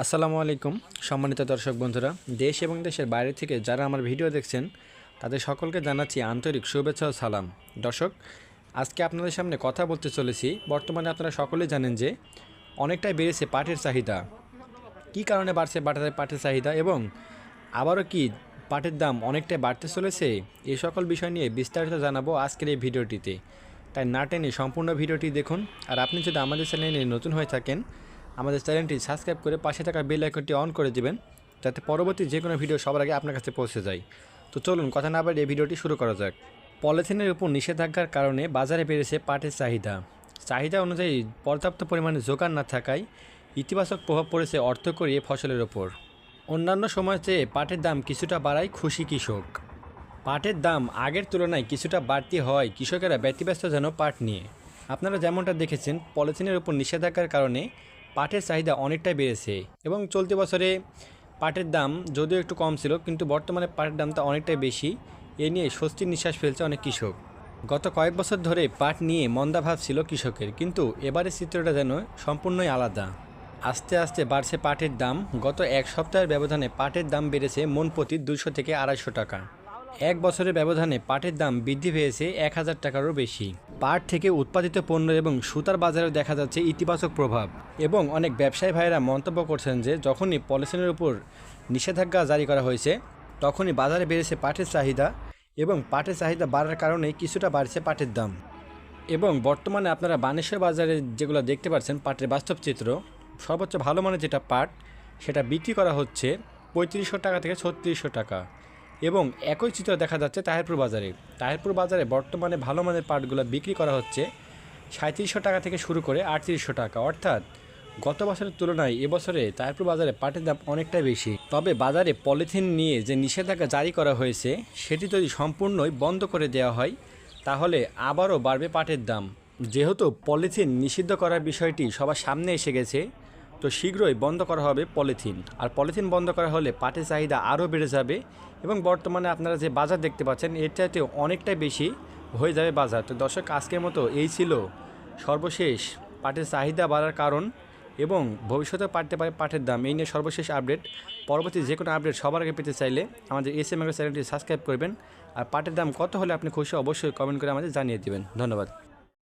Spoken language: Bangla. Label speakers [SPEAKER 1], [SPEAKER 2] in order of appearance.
[SPEAKER 1] আসসালামু আলাইকুম, সম্মানিত দর্শক বন্ধুরা। দেশ এবং দেশের বাইরে থেকে যারা আমার ভিডিও দেখছেন, তাদের সকলকে জানাচ্ছি আন্তরিক শুভেচ্ছা ও সালাম। দর্শক, আজকে আপনাদের সামনে কথা বলতে চলেছি। বর্তমানে আপনারা সকলেই জানেন যে, অনেকটাই বেড়েছে পাটের চাহিদা। কী কারণে বাড়ছে পাটের পাটের চাহিদা এবং আবারও কি পাটের দাম অনেকটাই বাড়তে চলেছে? এই সকল বিষয় নিয়ে বিস্তারিত জানাব আজকের এই ভিডিওটিতে। তাই না টেনে সম্পূর্ণ ভিডিওটি দেখুন। আর আপনি যদি আমাদের চ্যানেলে নতুন হয়ে থাকেন আমাদের চ্যানেলটি সাবস্ক্রাইব করে পাশে থাকা বেল আইকনটি অন করে দিবেন, যাতে পরবর্তী যে কোনো ভিডিও সবার আগে আপনার কাছে পৌঁছে যায়। তো চলুন, কথা না বাড়িয়ে ভিডিওটি শুরু করা যাক। পলিথিনের উপর নিষেধাজ্ঞার কারণে বাজারে বেড়েছে পাটের চাহিদা। চাহিদা অনুযায়ী পর্যাপ্ত পরিমাণে যোগান না থাকায় ইতিবাচক প্রভাব পড়েছে অর্থকরী ফসলের ওপর অন্যান্য সময় চেয়ে পাটের দাম কিছুটা বাড়ায় খুশি কৃষক। পাটের দাম আগের তুলনায় কিছুটা বাড়তি হয় কৃষকেরা ব্যতিব্যস্ত যেন পাট নিয়ে। আপনারা যেমনটা দেখেছেন, পলিথিনের উপর নিষেধাজ্ঞার কারণে পাটের চাহিদা অনেকটাই বেড়েছে এবং চলতি বছরে পাটের দাম যদিও একটু কম ছিল, কিন্তু বর্তমানে পাটের দামটা অনেকটাই বেশি। এ নিয়ে স্বস্তির নিঃশ্বাস ফেলছে অনেক কৃষক। গত কয়েক বছর ধরে পাট নিয়ে মন্দাভাব ছিল কৃষকের, কিন্তু এবারের চিত্রটা যেন সম্পূর্ণই আলাদা। আস্তে আস্তে বাড়ছে পাটের দাম। গত এক সপ্তাহের ব্যবধানে পাটের দাম বেড়েছে মন প্রতি দুশো থেকে আড়াইশো টাকা। এক বছরের ব্যবধানে পাটের দাম বৃদ্ধি পেয়েছে এক হাজার টাকারও বেশি। পাট থেকে উৎপাদিত পণ্য এবং সুতার বাজারে দেখা যাচ্ছে ইতিবাচক প্রভাব। এবং অনেক ব্যবসায়ী ভাইয়েরা মন্তব্য করছেন যে, যখনই পলিথিনের উপর নিষেধাজ্ঞা জারি করা হয়েছে, তখনই বাজারে বেড়েছে পাটের চাহিদা এবং পাটের চাহিদা বাড়ার কারণে কিছুটা বাড়ছে পাটের দাম। এবং বর্তমানে আপনারা বানেশ্বর বাজারে যেগুলো দেখতে পাচ্ছেন, পাটের বাস্তব চিত্র, সর্বোচ্চ ভালো মানের যেটা পাট, সেটা বিক্রি করা হচ্ছে পঁয়ত্রিশশো টাকা থেকে ছত্রিশশো টাকা। এবং একই চিত্র দেখা যাচ্ছে তাহেরপুর বাজারে। তাহেরপুর বাজারে বর্তমানে ভালো মানের পাটগুলো বিক্রি করা হচ্ছে সাঁত্রিশশো টাকা থেকে শুরু করে আটত্রিশশো টাকা। অর্থাৎ গত বছরের তুলনায় এবছরে তাহিরপুর বাজারে পাটের দাম অনেকটাই বেশি। তবে বাজারে পলিথিন নিয়ে যে নিষেধাজ্ঞা জারি করা হয়েছে, সেটি যদি সম্পূর্ণই বন্ধ করে দেওয়া হয়, তাহলে আবারও বাড়বে পাটের দাম। যেহেতু পলিথিন নিষিদ্ধ করার বিষয়টি সবার সামনে এসে গেছে তো শীঘ্রই বন্ধ করা হবে পলিথিন। আর পলিথিন বন্ধ করা হলে পাটের চাহিদা আরও বেড়ে যাবে এবং বর্তমানে আপনারা যে বাজার দেখতে পাচ্ছেন, এর অনেকটাই বেশি হয়ে যাবে বাজার। তো দর্শক, আজকের মতো এই ছিল সর্বশেষ পাটের চাহিদা বাড়ার কারণ এবং ভবিষ্যতে পাঠতে পারে পাঠের দাম। এই নিয়ে সর্বশেষ আপডেট। পরবর্তী যে কোনো আপডেট সবার আগে পেতে চাইলে আমাদের এস এম চ্যানেলটি সাবস্ক্রাইব করবেন। আর পাটের দাম কত হলে আপনি খুশি, অবশ্যই কমেন্ট করে আমাদের জানিয়ে দেবেন। ধন্যবাদ।